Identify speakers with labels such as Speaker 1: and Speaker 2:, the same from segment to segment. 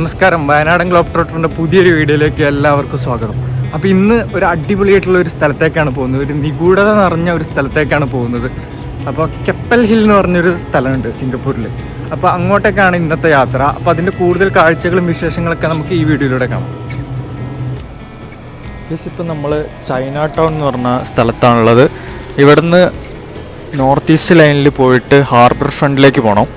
Speaker 1: നമസ്കാരം. വയനാടൻ ഗ്ലോബ് ട്രോട്ടറിന്റെ പുതിയൊരു വീഡിയോയിലേക്ക് എല്ലാവർക്കും സ്വാഗതം. അപ്പോൾ ഇന്ന് ഒരു അടിപൊളിയായിട്ടുള്ള ഒരു സ്ഥലത്തേക്കാണ് പോകുന്നത്. ഒരു നിഗൂഢത നിറഞ്ഞ ഒരു സ്ഥലത്തേക്കാണ് പോകുന്നത്. അപ്പോൾ കെപ്പൽ ഹിൽ എന്ന് പറഞ്ഞൊരു സ്ഥലമുണ്ട് സിംഗപ്പൂരിൽ അപ്പോൾ അങ്ങോട്ടേക്കാണ് ഇന്നത്തെ യാത്ര. അപ്പോൾ അതിന്റെ കൂടുതൽ കാഴ്ചകളും വിശേഷങ്ങളൊക്കെ നമുക്ക് ഈ വീഡിയോയിലൂടെ കാണാം. പ്ലസ് ഇപ്പം നമ്മൾ ചൈന ടൗൺ എന്ന് പറഞ്ഞ സ്ഥലത്താണുള്ളത്. ഇവിടുന്ന് നോർത്ത് ഈസ്റ്റ് ലൈനിൽ പോയിട്ട് ഹാർബർ ഫ്രണ്ടിലേക്ക് പോകണം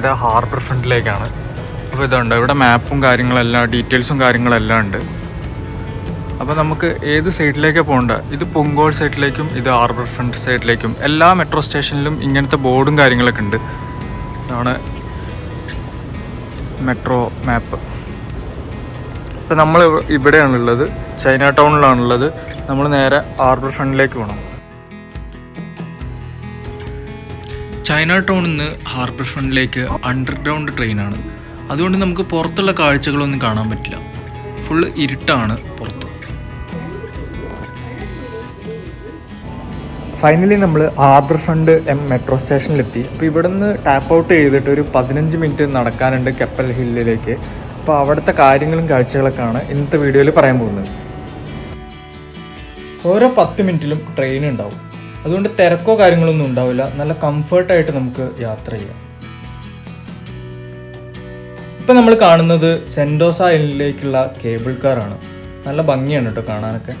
Speaker 1: നേരെ ഹാർബർ ഫ്രണ്ടിലേക്കാണ്. അപ്പോൾ ഇതുണ്ട്? ഇവിടെ മാപ്പും കാര്യങ്ങളെല്ലാം ഡീറ്റെയിൽസും കാര്യങ്ങളെല്ലാം ഉണ്ട്. അപ്പോൾ നമുക്ക് ഏത് സൈഡിലേക്കാണ് പോകേണ്ട? ഇത് പൊങ്കോൾ സൈഡിലേക്കും ഇത് ഹാർബർ ഫ്രണ്ട് സൈഡിലേക്കും. എല്ലാ മെട്രോ സ്റ്റേഷനിലും ഇങ്ങനത്തെ ബോർഡും കാര്യങ്ങളൊക്കെ ഉണ്ട്. ഇതാണ് മെട്രോ മാപ്പ്. ഇപ്പം നമ്മൾ ഇവിടെയാണുള്ളത്. ചൈന ടൗണിലാണുള്ളത്. നമ്മൾ നേരെ ഹാർബർ ഫ്രണ്ടിലേക്ക് പോകണം. ചൈന ടൗണിൽ നിന്ന് ഹാർബർ ഫ്രണ്ടിലേക്ക് അണ്ടർഗ്രൗണ്ട് ട്രെയിനാണ് അതുകൊണ്ട് നമുക്ക് പുറത്തുള്ള കാഴ്ചകളൊന്നും കാണാൻ പറ്റില്ല. ഫുള്ള് ഇരുട്ടാണ് പുറത്ത്. ഫൈനലി നമ്മൾ ഹാർബർ ഫ്രണ്ട് എം മെട്രോ സ്റ്റേഷനിലെത്തി അപ്പോൾ ഇവിടെ നിന്ന് ടാപ്പ് ഔട്ട് ചെയ്തിട്ട് ഒരു പതിനഞ്ച് മിനിറ്റ് നടക്കാനുണ്ട് കെപ്പൽ ഹില്ലിലേക്ക്. അപ്പോൾ അവിടുത്തെ കാര്യങ്ങളും കാഴ്ചകളൊക്കെയാണ് ഇന്നത്തെ വീഡിയോയിൽ പറയാൻ പോകുന്നത്. ഓരോ പത്ത് മിനിറ്റിലും ട്രെയിൻ ഉണ്ടാവും. അതുകൊണ്ട് തിരക്കോ കാര്യങ്ങളൊന്നും ഉണ്ടാവില്ല. നല്ല കംഫർട്ടായിട്ട് നമുക്ക് യാത്ര ചെയ്യാം. ഇപ്പം നമ്മൾ കാണുന്നത് സെൻഡോസ ഐലൻഡിലേക്കുള്ള കേബിൾ കാറാണ് നല്ല ഭംഗിയാണ് കേട്ടോ കാണാനൊക്കെ.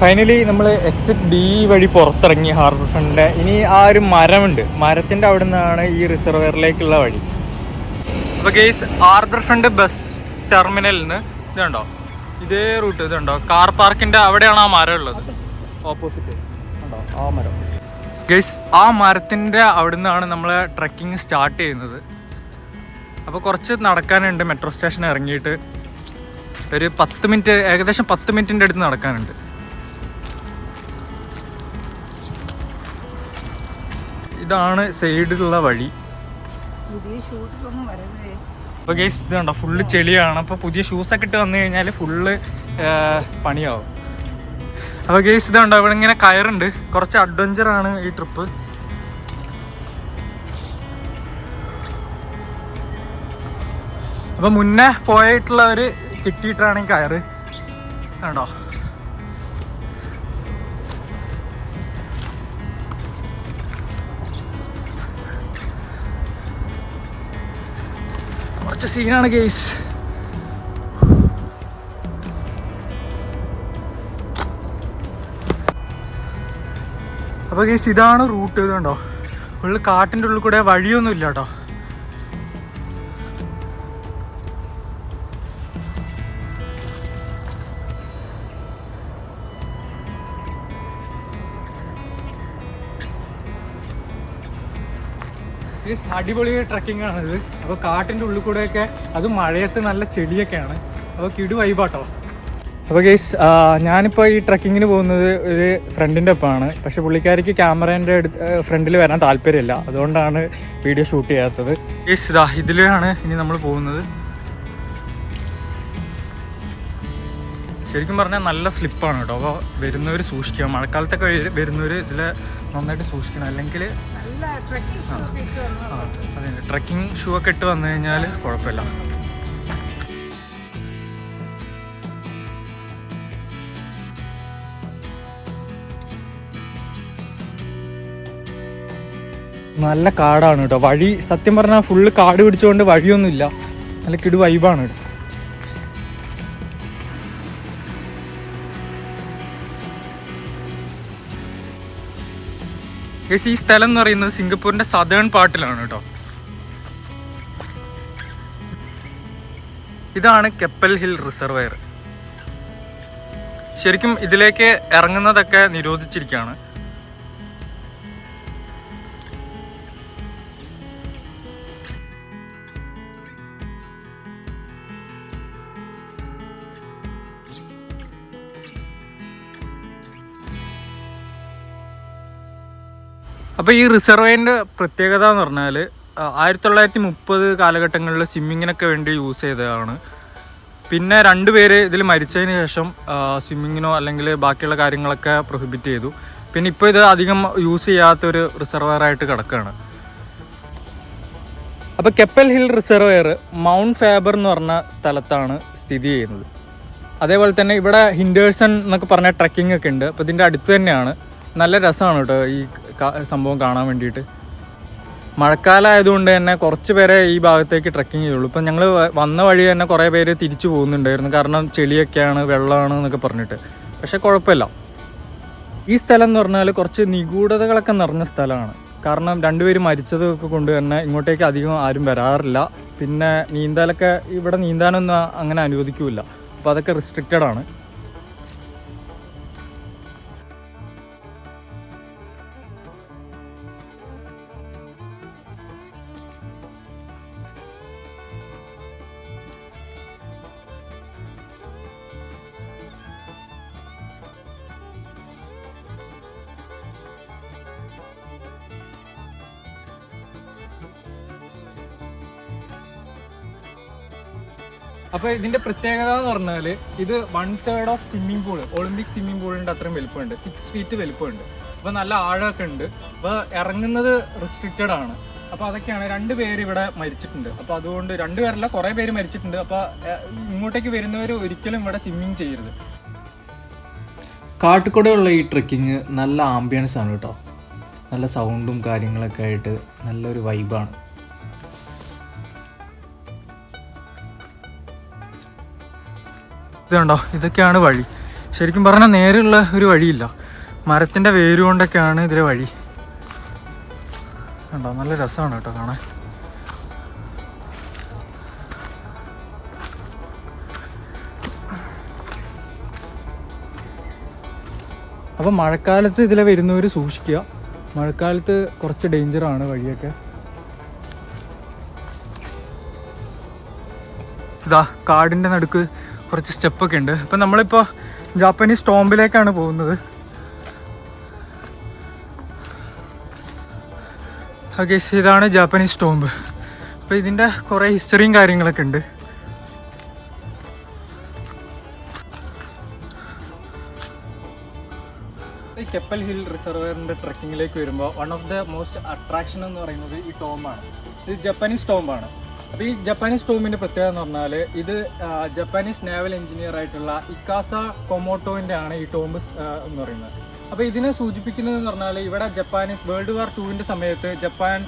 Speaker 1: ഫൈനലി നമ്മൾ എക്സിറ്റ് ഡി വഴി പുറത്തിറങ്ങി ഹാർബർ ഫ്രണ്ടിന്റെ ഇനി ആ ഒരു മരമുണ്ട്. മരത്തിന്റെ അവിടെ നിന്നാണ് ഈ റിസർവറിലേക്കുള്ള വഴി. അപ്പോൾ ഗെയ്സ് ഹാർബർ ഫ്രണ്ട് ബസ് ടെർമിനലിൽ നിന്ന് ഇതുണ്ടോ? ഇതേ റൂട്ട് ഇതുണ്ടോ? കാർ പാർക്കിന്റെ അവിടെയാണ് ആ മരം ഉള്ളത്. ഓപ്പോസിറ്റ് ആ മരം. ഗൈസ് ആ മരത്തിന്റെ അവിടെ നിന്നാണ് നമ്മൾ ട്രക്കിംഗ് സ്റ്റാർട്ട് ചെയ്യുന്നത്. അപ്പോൾ കുറച്ച് നടക്കാനുണ്ട്. മെട്രോ സ്റ്റേഷൻ ഇറങ്ങിയിട്ട് ഒരു പത്ത് മിനിറ്റ് ഏകദേശം പത്ത് മിനിറ്റിന്റെ അടുത്ത് നടക്കാനുണ്ട്. ഇതാണ് സൈഡിലുള്ള വഴി. അപ്പോൾ ഗേസ് ഇത് കണ്ടോ? ഫുള്ള് ചെളിയാണ്. അപ്പോൾ പുതിയ ഷൂസൊക്കെ ഇട്ട് വന്നു കഴിഞ്ഞാൽ ഫുള്ള് പണിയാവും. അപ്പോൾ ഗേസ് ഇതുണ്ട് അവിടെ ഇങ്ങനെ കയറുണ്ട്. കുറച്ച് അഡ്വഞ്ചർ ആണ് ഈ ട്രിപ്പ് അപ്പോൾ മുന്നേ പോയിട്ടുള്ളവർ കിട്ടിയിട്ടാണ് ഈ കയറ്. കണ്ടോ? കുറച്ച് സീനാണ് കേസ് അപ്പോൾ കേസ് ഇതാണ് റൂട്ട് ഇതുണ്ടോ ഉള്ളിൽ കാട്ടിന്റെ ഉള്ളിൽ കൂടെ വഴിയൊന്നും ഇല്ല കേട്ടോ. അടിപൊളി ട്രക്കിംഗ് ആണിത്. അപ്പോൾ കാട്ടിന്റെ ഉള്ളിൽ കൂടെയൊക്കെ അത് മഴയത്ത് നല്ല ചെടിയൊക്കെയാണ് അപ്പോൾ കിടു വൈബാട്ടോ അപ്പോൾ ഗേസ് ഞാനിപ്പോൾ ഈ ട്രക്കിങ്ങിന് പോകുന്നത് ഒരു ഫ്രണ്ടിന്റെ ഒപ്പമാണ്. പക്ഷെ പുള്ളിക്കാരിക്ക് ക്യാമറേന്റെ അടുത്ത് ഫ്രണ്ടിൽ വരാൻ താല്പര്യമില്ല. അതുകൊണ്ടാണ് വീഡിയോ ഷൂട്ട് ചെയ്യാത്തത്. ഗേസ് ഇതാ ഇതിലാണ് ഇനി നമ്മൾ പോകുന്നത്. ശരിക്കും പറഞ്ഞാൽ നല്ല സ്ലിപ്പാണ് കേട്ടോ. അപ്പോൾ വരുന്നവർ സൂക്ഷിക്കുക. മഴക്കാലത്തൊക്കെ വരു- വരുന്നവർ ഇതിൽ നന്നായിട്ട് സൂക്ഷിക്കണം. അല്ലെങ്കിൽ അതെ ട്രക്കിംഗ് ഷൂ ഒക്കെ ഇട്ട് വന്നു കഴിഞ്ഞാൽ കുഴപ്പമില്ല. നല്ല കാടാണ് കേട്ടോ. വഴി സത്യം പറഞ്ഞാൽ ഫുള്ള് കാട് പിടിച്ചുകൊണ്ട് വഴിയൊന്നുമില്ല. നല്ല കിടു വൈബാണ് കേട്ടോ. ഗയ്സ്, ഈ സ്ഥലം എന്ന് പറയുന്നത് സിംഗപ്പൂരിന്റെ സദേൺ പാർട്ടിലാണ് കേട്ടോ. ഇതാണ് കെപ്പൽ ഹിൽ റിസർവയർ. ശരിക്കും ഇതിലേക്ക് ഇറങ്ങുന്നതൊക്കെ നിരോധിച്ചിരിക്കുകയാണ്. അപ്പോൾ ഈ റിസർവയറിന്റെ പ്രത്യേകത എന്ന് പറഞ്ഞാൽ ആയിരത്തി തൊള്ളായിരത്തി മുപ്പത് കാലഘട്ടങ്ങളിൽ സ്വിമ്മിങ്ങിനൊക്കെ വേണ്ടി യൂസ് ചെയ്തതാണ്. പിന്നെ രണ്ടുപേര് ഇതിൽ മരിച്ചതിന് ശേഷം സ്വിമ്മിങ്ങിനോ അല്ലെങ്കിൽ ബാക്കിയുള്ള കാര്യങ്ങളൊക്കെ പ്രൊഹിബിറ്റ് ചെയ്തു. പിന്നെ ഇപ്പോൾ ഇത് അധികം യൂസ് ചെയ്യാത്തൊരു റിസർവയറായിട്ട് കിടക്കുകയാണ് അപ്പോൾ Keppel Hill reservoir Mount Faber എന്ന് പറഞ്ഞ സ്ഥലത്താണ് സ്ഥിതി ചെയ്യുന്നത്. അതേപോലെ തന്നെ ഇവിടെ ഹിൻഡേഴ്സൺ എന്നൊക്കെ പറഞ്ഞ ട്രക്കിംഗ് ഒക്കെ ഉണ്ട്. അപ്പോൾ ഇതിന്റെ അടുത്ത് തന്നെയാണ്. നല്ല രസമാണ് കേട്ടോ ഈ സംഭവം കാണാൻ വേണ്ടിയിട്ട്. മഴക്കാലമായതുകൊണ്ട് തന്നെ കുറച്ച് പേരെ ഈ ഭാഗത്തേക്ക് ട്രക്കിംഗ് ചെയ്യുള്ളൂ ഇപ്പം ഞങ്ങൾ വന്ന വഴി തന്നെ കുറേ പേര് തിരിച്ചു പോകുന്നുണ്ടായിരുന്നു. കാരണം ചെളിയൊക്കെയാണ് വെള്ളമാണ് എന്നൊക്കെ പറഞ്ഞിട്ട്. പക്ഷെ കുഴപ്പമില്ല. ഈ സ്ഥലം എന്ന് പറഞ്ഞാൽ കുറച്ച് നിഗൂഢതകളൊക്കെ നിറഞ്ഞ സ്ഥലമാണ്. കാരണം രണ്ടുപേര് മരിച്ചതൊക്കെ കൊണ്ട് തന്നെ ഇങ്ങോട്ടേക്ക് അധികം ആരും വരാറില്ല. പിന്നെ നീന്താലൊക്കെ ഇവിടെ നീന്താനൊന്നും അങ്ങനെ അനുവദിക്കില്ല. അപ്പോൾ അതൊക്കെ റിസ്ട്രിക്റ്റഡ് ആണ്. അപ്പൊ ഇതിന്റെ പ്രത്യേകത എന്ന് പറഞ്ഞാൽ ഇത് one third of swimming pool Olympic swimming പൂളിന്റെ അത്രയും വലുപ്പമുണ്ട്. Six feet വലുപ്പമുണ്ട്. അപ്പൊ നല്ല ആഴമൊക്കെ ഉണ്ട്. അപ്പൊ ഇറങ്ങുന്നത് റെസ്ട്രിക്റ്റഡ് ആണ്. അപ്പൊ അതൊക്കെയാണ് രണ്ട് പേര് ഇവിടെ മരിച്ചിട്ടുണ്ട്. അപ്പൊ അതുകൊണ്ട് രണ്ടുപേരല്ല കുറെ പേര് മരിച്ചിട്ടുണ്ട്. അപ്പൊ ഇങ്ങോട്ടേക്ക് വരുന്നവർ ഒരിക്കലും ഇവിടെ സ്വിമ്മിങ് ചെയ്യരുത്.
Speaker 2: കാട്ടുകൂടെയുള്ള ഈ ട്രെക്കിങ് നല്ല ആംബിയൻസ് ആണ് കേട്ടോ. നല്ല സൗണ്ടും കാര്യങ്ങളൊക്കെ ആയിട്ട് നല്ലൊരു വൈബാണ്
Speaker 1: ഇത് കണ്ടോ? ഇതൊക്കെയാണ് വഴി. ശരിക്കും പറഞ്ഞാൽ നേരെയുള്ള ഒരു വഴിയില്ല. മരത്തിന്റെ വേര് കൊണ്ടൊക്കെയാണ് ഇതിലെ വഴി. ഉണ്ടോ നല്ല രസമാണ് കേട്ടോ കാണാൻ. അപ്പോൾ മഴക്കാലത്ത് ഇതിലെ വരുന്നവർ സൂക്ഷിക്കുക. മഴക്കാലത്ത് കുറച്ച് ഡേഞ്ചറാണ് വഴിയൊക്കെ. ഇതാ കാടിന്റെ നടുക്ക് കുറച്ച് സ്റ്റെപ്പൊക്കെ ഉണ്ട്. അപ്പം നമ്മളിപ്പോൾ ജാപ്പനീസ് ടോംബിലേക്കാണ് പോകുന്നത്. ഓക്കെ ഇതാണ് ജാപ്പനീസ് ടോംബ് അപ്പോൾ ഇതിന്റെ കുറേ ഹിസ്റ്ററിയും കാര്യങ്ങളൊക്കെ ഉണ്ട്. ഈ കെപ്പൽ ഹിൽ റിസർവറിന്റെ ട്രക്കിങ്ങിലേക്ക് വരുമ്പോൾ one of the most attraction എന്ന് പറയുന്നത് ഈ ടോംബാണ് ഇത് ജപ്പാനീസ് ടോംബാണ് അപ്പോൾ ഈ ജപ്പാനീസ് ടോമിന്റെ പ്രത്യേകത എന്ന് പറഞ്ഞാൽ ഇത് ജപ്പാനീസ് നാവൽ എഞ്ചിനീയർ ആയിട്ടുള്ള ഇക്കാസ കൊമോട്ടോന്റെ ആണ് ഈ ടോംബ് എന്ന് പറയുന്നത്. അപ്പോൾ ഇതിനെ സൂചിപ്പിക്കുന്നത് എന്ന് പറഞ്ഞാൽ ഇവിടെ ജപ്പാനീസ് വേൾഡ് വാർ ടൂവിന്റെ സമയത്ത് ജപ്പാൻ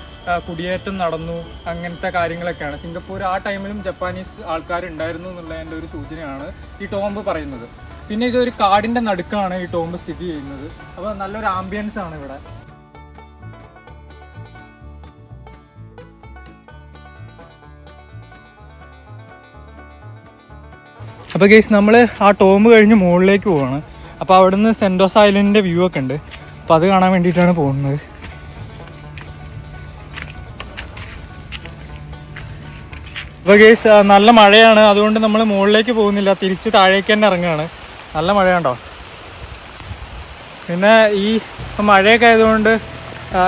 Speaker 1: കുടിയേറ്റം നടന്നു അങ്ങനത്തെ കാര്യങ്ങളൊക്കെയാണ്. സിംഗപ്പൂർ ആ ടൈമിലും ജപ്പാനീസ് ആൾക്കാർ ഉണ്ടായിരുന്നു എന്നുള്ളതിന്റെ ഒരു സൂചനയാണ് ഈ ടോംബ് പറയുന്നത്. പിന്നെ ഇതൊരു കാടിന്റെ നടുക്കാണ് ഈ ടോംബ് സ്ഥിതി ചെയ്യുന്നത്. അപ്പോൾ നല്ലൊരു ആംബിയൻസ് ആണ് ഇവിടെ. അപ്പോൾ ഗേസ് നമ്മൾ ആ ടോം കഴിഞ്ഞ് മുകളിലേക്ക് പോവാണ്. അപ്പോൾ അവിടെ നിന്ന് സെന്റോസ് ഐലൻഡിന്റെ വ്യൂ ഒക്കെ ഉണ്ട്. അപ്പോൾ അത് കാണാൻ വേണ്ടിയിട്ടാണ് പോകുന്നത്. അപ്പോൾ ഗേസ് നല്ല മഴയാണ്. അതുകൊണ്ട് നമ്മൾ മുകളിലേക്ക് പോകുന്നില്ല. തിരിച്ച് താഴേക്ക് തന്നെ ഇറങ്ങുകയാണ്. നല്ല മഴയുണ്ടോ പിന്നെ ഈ മഴയൊക്കെ ആയതുകൊണ്ട്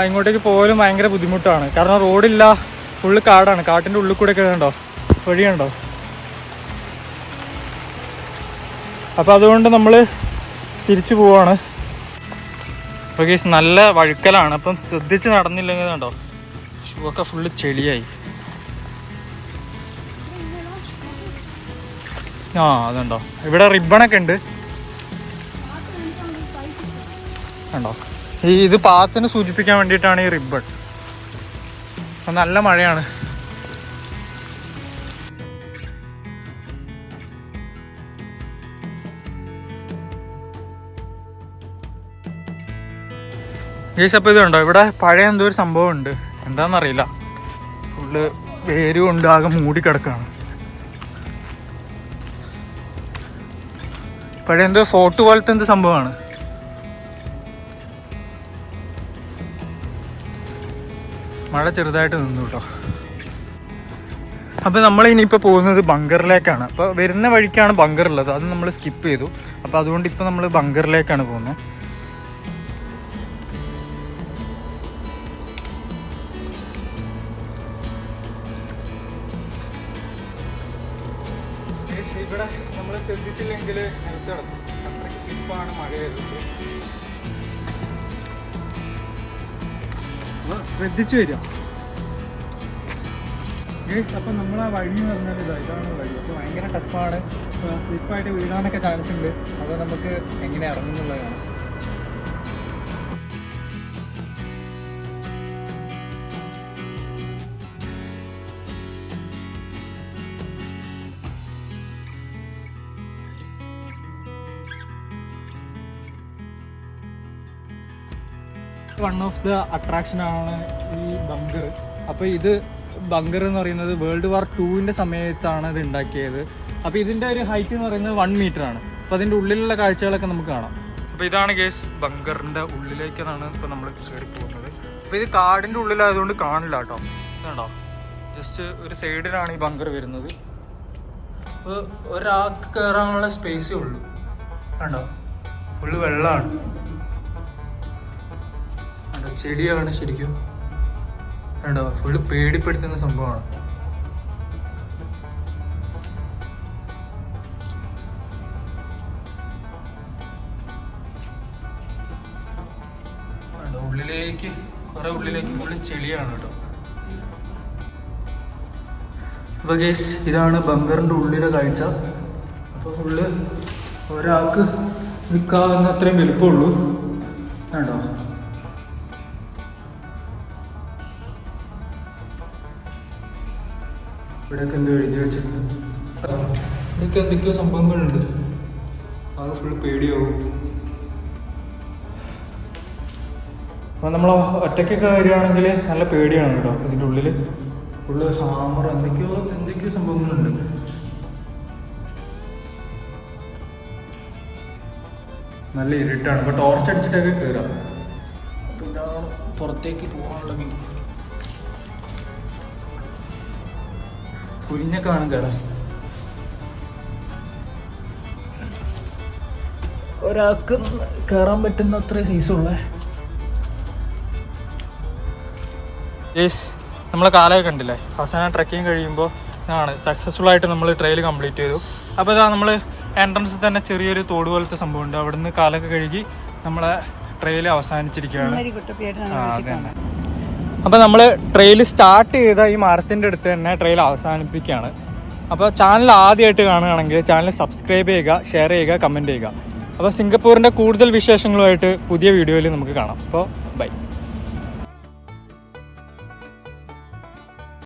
Speaker 1: ഇങ്ങോട്ടേക്ക് പോകലും ഭയങ്കര ബുദ്ധിമുട്ടാണ്. കാരണം റോഡില്ല ഫുള്ള് കാടാണ്. കാട്ടിന്റെ ഉള്ളിൽ കൂടെ ഒക്കെ ഉണ്ടോ? വഴിയുണ്ടോ? അപ്പോൾ അതുകൊണ്ട് നമ്മൾ തിരിച്ചു പോവാണ്. ഓക്കെ നല്ല വഴുക്കലാണ്. അപ്പം ശ്രദ്ധിച്ച് നടന്നില്ലെങ്കിൽ കണ്ടോ? ഷൂ ഫുള്ള് ചെളിയായി. ആ അതുണ്ടോ? ഇവിടെ റിബണൊക്കെ ഉണ്ട്. കണ്ടോ? ഈ ഇത് പാത്തിന് സൂചിപ്പിക്കാൻ വേണ്ടിയിട്ടാണ് ഈ റിബൺ നല്ല മഴയാണ്. ഗേസ് അപ്പോൾ ഇത് ഇവിടെ പഴയ എന്തോ ഒരു സംഭവം ഉണ്ട്. എന്താണെന്നറിയില്ല ഫുള്ള് വേര് കൊണ്ട് ആകെ കിടക്കാണ്. പഴയ എന്തോ ഫോർട്ട് പോലത്തെ എന്ത് സംഭവമാണ്. മഴ ചെറുതായിട്ട് നിന്നു കേട്ടോ. അപ്പോൾ നമ്മൾ ഇനിയിപ്പോൾ പോകുന്നത് ബങ്കറിലേക്കാണ്. അപ്പോൾ വരുന്ന വഴിക്കാണ് ബങ്കർ ഉള്ളത് അത് നമ്മൾ സ്കിപ്പ് ചെയ്തു. അപ്പോൾ അതുകൊണ്ട് ഇപ്പോൾ നമ്മൾ ബങ്കറിലേക്കാണ് പോകുന്നത്. ഗൈസ് ഇവിടെ നമ്മൾ ശ്രദ്ധിച്ചില്ലെങ്കിൽ നിലത്ത് നടക്കും അത്രയ്ക്ക് സ്ലിപ്പാണ് മഴ വരുന്നത്. ശ്രദ്ധിച്ചു വരിക. ഗൈസ് അപ്പം നമ്മൾ ആ വഴി എന്ന് പറഞ്ഞാൽ ഇതാ ഇതാണ് വഴി. അപ്പോൾ ഭയങ്കര ടഫാണ് സ്ലിപ്പായിട്ട് വീഴാനൊക്കെ ചാൻസ് ഉണ്ട്. അപ്പോൾ നമുക്ക് എങ്ങനെ ഇറങ്ങുന്നുള്ളതാണ്. വൺ ഓഫ് ദ അട്രാക്ഷൻ ആണ് ഈ ബങ്കർ അപ്പോൾ ഇത് ബങ്കർ എന്ന് പറയുന്നത് വേൾഡ് വാർ ടൂവിന്റെ സമയത്താണ് ഇത് ഉണ്ടാക്കിയത്. അപ്പോൾ ഇതിന്റെ ഒരു ഹൈറ്റ് എന്ന് പറയുന്നത് വൺ മീറ്റർ ആണ്. അപ്പോൾ അതിന്റെ ഉള്ളിലുള്ള കാഴ്ചകളൊക്കെ നമുക്ക് കാണാം. അപ്പോൾ ഇതാണ് കേസ് ബങ്കറിന്റെ ഉള്ളിലേക്കാണ് ഇപ്പോൾ നമ്മൾ കയറി പോകുന്നത്. അപ്പോൾ ഇത് കാടിന്റെ ഉള്ളിലായതുകൊണ്ട് കാണില്ല കേട്ടോ. ഇതുണ്ടോ? ജസ്റ്റ് ഒരു സൈഡിലാണ് ഈ ബങ്കർ വരുന്നത്. അപ്പോൾ ഒരാൾക്ക് കയറാനുള്ള സ്പേസേ ഉള്ളൂ. കണ്ടോ? ഫുള്ള് വെള്ളമാണ്. ചെടിയാണ് ശരിക്കും. കണ്ടോ? ഫുള്ള് പേടിപ്പെടുത്തുന്ന സംഭവമാണ്. ഉള്ളിലേക്ക് കുറെ ഉള്ളിലേക്ക് ഫുള്ള് ചെളിയാണ് കേട്ടോ. അപ്പൊ ഗേസ് ഇതാണ് ബങ്കറിന്റെ ഉള്ളിലെ കാഴ്ച. അപ്പോൾ ഫുള്ള് ഒരാൾക്ക് നിൽക്കാവുന്ന അത്രയും വലുപ്പമുള്ളൂ. കണ്ടോ? ഇവിടെയൊക്കെ എന്തോ എഴുതി വെച്ചിട്ടുണ്ട്. ഇവിടെയൊക്കെ എന്തൊക്കെയോ സംഭവങ്ങളുണ്ട്. അത് ഫുൾ പേടിയാവും. അപ്പം നമ്മൾ ഒറ്റയ്ക്കൊക്കെ വരികയാണെങ്കിൽ നല്ല പേടിയാണ് കേട്ടോ ഇതിന്റെ ഉള്ളിൽ ഫുള്ള് ഹാമർ എന്തൊക്കെയോ എന്തൊക്കെയോ സംഭവങ്ങളുണ്ട്. നല്ല ഇരുട്ടാണ്. ഇപ്പോൾ ടോർച്ച് അടിച്ചിട്ടൊക്കെ കയറാം അപ്പോൾ ഇതാണ് പുറത്തേക്ക് പോകാനുള്ള വ്യൂ കുരിഞ്ഞൊക്കെ കാണും കേടാ. ഒരാൾക്ക് കയറാൻ പറ്റുന്ന അത്ര സൈസുള്ള യേസ് നമ്മളെ കാലമൊക്കെ കണ്ടില്ലേ? അവസാനം ട്രക്കിങ് കഴിയുമ്പോൾ ഇതാണ്. സക്സസ്ഫുൾ ആയിട്ട് നമ്മൾ ട്രെയിൽ കംപ്ലീറ്റ് ചെയ്തു. അപ്പോൾ ഇതാ നമ്മൾ എൻട്രൻസിൽ തന്നെ ചെറിയൊരു തോട് പോലത്തെ സംഭവമുണ്ട്. അവിടുന്ന് കാലൊക്കെ കഴുകി നമ്മളെ ട്രെയിൽ അവസാനിച്ചിരിക്കുകയാണ്. അതെ തന്നെ. അപ്പോൾ നമ്മൾ ട്രെയിൽ സ്റ്റാർട്ട് ചെയ്ത ഈ മരത്തിന്റെ അടുത്ത് തന്നെ ട്രെയിൽ അവസാനിപ്പിക്കുകയാണ്. അപ്പോൾ ചാനൽ ആദ്യമായിട്ട് കാണുകയാണെങ്കിൽ ചാനൽ സബ്സ്ക്രൈബ് ചെയ്യുക ഷെയർ ചെയ്യുക കമന്റ് ചെയ്യുക. അപ്പോൾ സിംഗപ്പൂരിന്റെ കൂടുതൽ വിശേഷങ്ങളുമായിട്ട് പുതിയ വീഡിയോയിൽ നമുക്ക് കാണാം. അപ്പോൾ ബൈ